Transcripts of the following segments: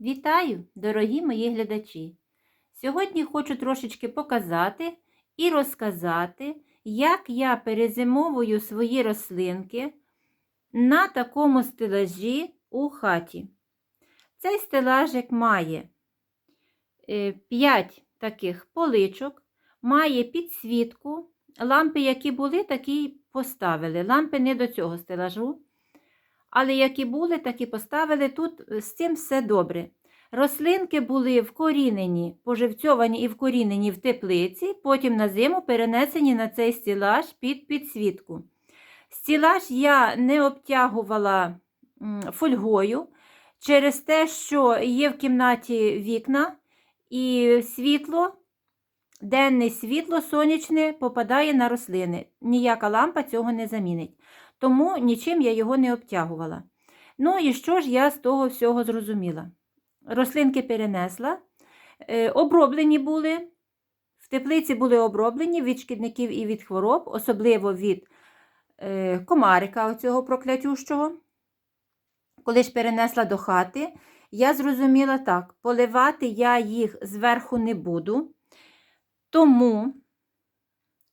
Вітаю, дорогі мої глядачі! Сьогодні хочу трошечки показати і розказати, як я перезимовую свої рослинки на такому стелажі у хаті. Цей стелажик має 5 таких поличок, має підсвітку. Лампи, які були, такі поставили. Лампи не до цього стелажу. Але які були, так і поставили. Тут з цим все добре. Рослинки були вкорінені, поживцьовані і вкорінені в теплиці, потім на зиму перенесені на цей стілаж під підсвітку. Стілаж я не обтягувала фольгою через те, що є в кімнаті вікна і світло, денне світло сонячне попадає на рослини. Ніяка лампа цього не замінить. Тому нічим я його не обтягувала. Ну і що ж я з того всього зрозуміла? Рослинки перенесла, е, оброблені були, в теплиці були оброблені від шкідників і від хвороб, особливо від е, комарика оцього проклятющого. Коли ж перенесла до хати, я зрозуміла так, поливати я їх зверху не буду, тому,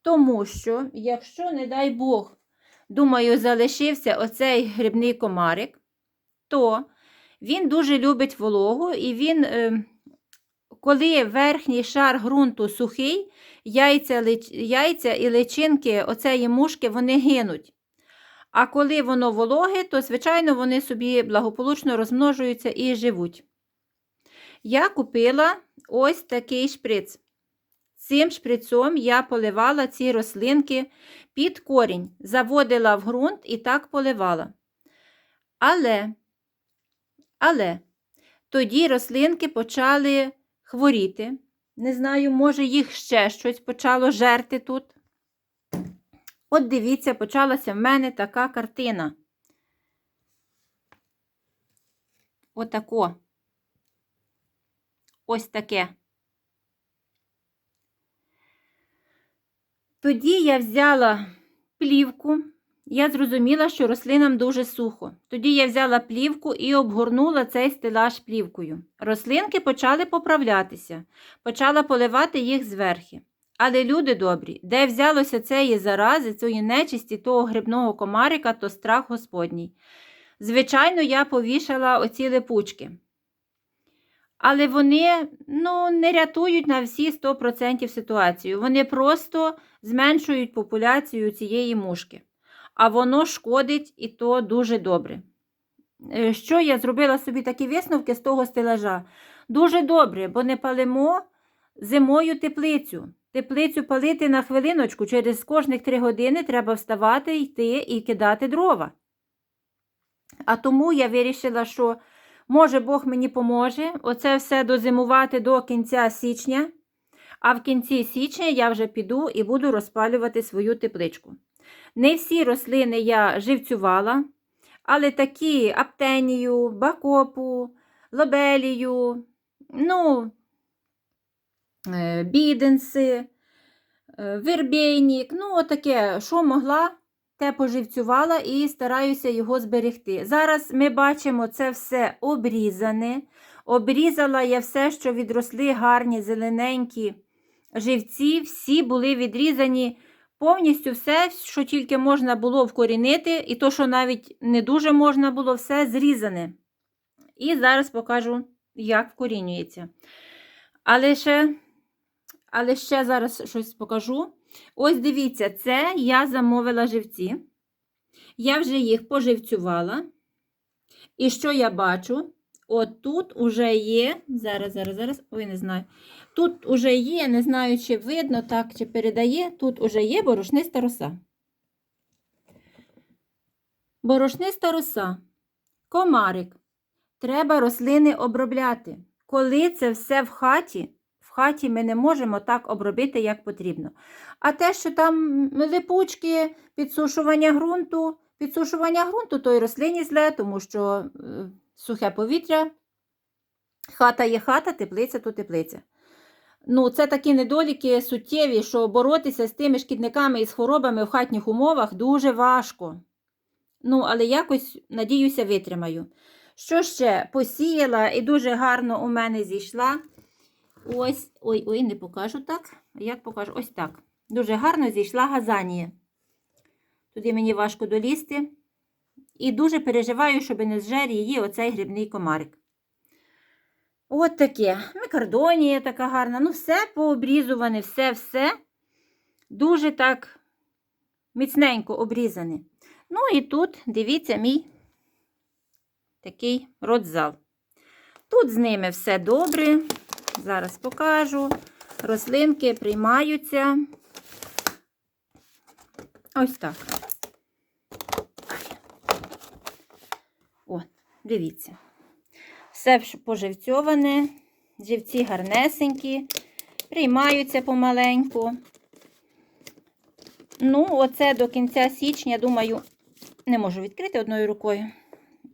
тому що, якщо, не дай Бог, думаю, залишився оцей грибний комарик, то він дуже любить вологу, і він, е, коли верхній шар ґрунту сухий, яйця, яйця і личинки оцеї мушки вони гинуть. А коли воно вологе, то, звичайно, вони собі благополучно розмножуються і живуть. Я купила ось такий шприц. Цим шприцом я поливала ці рослинки під корінь, заводила в ґрунт і так поливала. Але, але тоді рослинки почали хворіти. Не знаю, може, їх ще щось почало жерти тут. От дивіться, почалася в мене така картина. Отако. Ось таке. Тоді я взяла плівку, я зрозуміла, що рослинам дуже сухо. Тоді я взяла плівку і обгорнула цей стелаж плівкою. Рослинки почали поправлятися, почала поливати їх зверхи. Але, люди добрі, де взялося цієї зарази, цієї нечисті, того грибного комарика, то страх Господній. Звичайно, я повішала оці липучки. Але вони ну, не рятують на всі 100% ситуацію. Вони просто зменшують популяцію цієї мушки. А воно шкодить і то дуже добре. Е, що я зробила собі такі висновки з того стелажа? Дуже добре, бо не палимо зимою теплицю. Теплицю палити на хвилиночку, через кожних 3 години треба вставати, йти і кидати дрова. А тому я вирішила, що може Бог мені поможе оце все дозимувати до кінця січня, а в кінці січня я вже піду і буду розпалювати свою тепличку. Не всі рослини я живцювала, але такі аптенію, бакопу, лобелію, ну, е, біденси, е, вербейник, ну, отаке, що могла, те поживцювала і стараюся його зберегти. Зараз ми бачимо це все обрізане. Обрізала я все, що відросли гарні, зелененькі живці, всі були відрізані повністю все, що тільки можна було вкорінити, і то, що навіть не дуже можна було, все зрізане. І зараз покажу, як вкорінюється. Але ще, але ще зараз щось покажу. Ось дивіться, це я замовила живці. Я вже їх поживцювала. І що я бачу? От тут уже є, зараз, зараз, зараз, ой, не знаю. Тут уже є, не знаю, чи видно так, чи передає, тут уже є борошниста роса. Борошниста роса. Комарик. Треба рослини обробляти. Коли це все в хаті, хаті ми не можемо так обробити, як потрібно. А те, що там липучки, підсушування ґрунту, підсушування ґрунту, то й рослині зле, тому що е, сухе повітря, хата є хата, теплиця то теплиця. Ну, Це такі недоліки суттєві, що боротися з тими шкідниками і з хворобами в хатніх умовах дуже важко. Ну, але якось, надіюся, витримаю. Що ще? Посіяла і дуже гарно у мене зійшла. Ось, ой, ой, не покажу так. Як покажу? Ось так. Дуже гарно зійшла газанія. Туди мені важко долізти. І дуже переживаю, щоб не зжер її оцей грибний комарик. От таке. Микардонія така гарна. Ну, все пообрізуване, все-все. Дуже так міцненько обрізане. Ну і тут, дивіться, мій такий родзал. Тут з ними все добре. Зараз покажу. Рослинки приймаються. Ось так. О, дивіться. Все поживцьоване, живці гарнесенькі, приймаються помаленьку. Ну, оце до кінця січня, думаю, не можу відкрити одною рукою.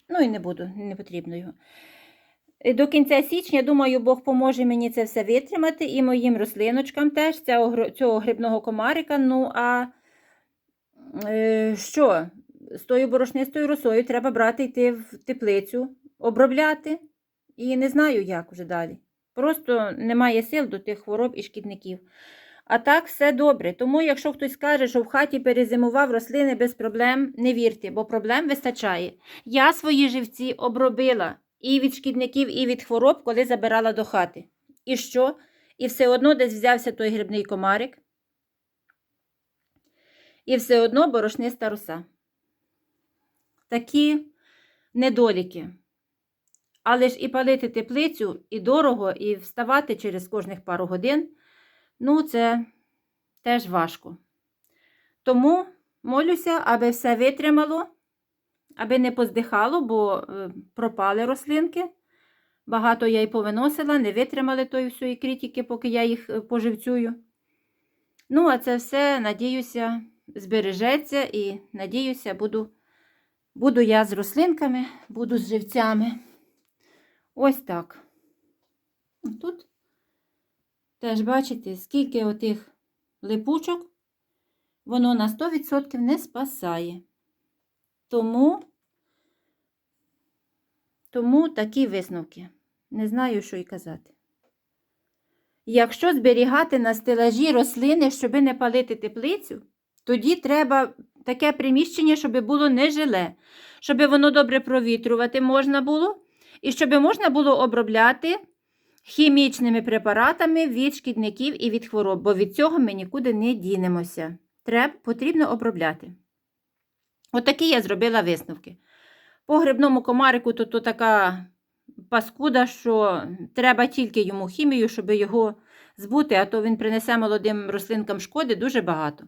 Ну і не буду, не потрібно його. Е, До кінця січня, думаю, Бог поможе мені це все витримати і моїм рослиночкам теж цього, грибного комарика. Ну, а е, що? З тою борошнистою росою треба брати йти в теплицю, обробляти. І не знаю, як вже далі. Просто немає сил до тих хвороб і шкідників. А так все добре. Тому, якщо хтось каже, що в хаті перезимував рослини без проблем, не вірте, бо проблем вистачає. Я свої живці обробила і від шкідників, і від хвороб, коли забирала до хати. І що? І все одно десь взявся той грибний комарик. І все одно борошниста роса. Такі недоліки. Але ж і палити теплицю, і дорого, і вставати через кожних пару годин, ну, це теж важко. Тому молюся, аби все витримало, аби не поздихало, бо е, пропали рослинки. Багато я й повиносила, не витримали тої всієї критики, поки я їх е, поживцюю. Ну, а це все, надіюся, збережеться і надіюся, буду, буду я з рослинками, буду з живцями. Ось так. Тут теж бачите, скільки отих липучок воно на 100% не спасає. Тому, тому такі висновки. Не знаю, що й казати. Якщо зберігати на стелажі рослини, щоб не палити теплицю, тоді треба таке приміщення, щоб було не жиле, щоб воно добре провітрювати можна було, і щоб можна було обробляти хімічними препаратами від шкідників і від хвороб, бо від цього ми нікуди не дінемося. Треба, потрібно обробляти. Отакі я зробила висновки. По грибному комарику то, то така паскуда, що треба тільки йому хімію, щоб його збути, а то він принесе молодим рослинкам шкоди дуже багато.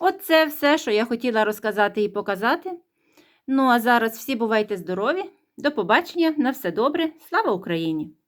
От це все, що я хотіла розказати і показати. Ну, а зараз всі бувайте здорові! До побачення, на все добре, слава Україні!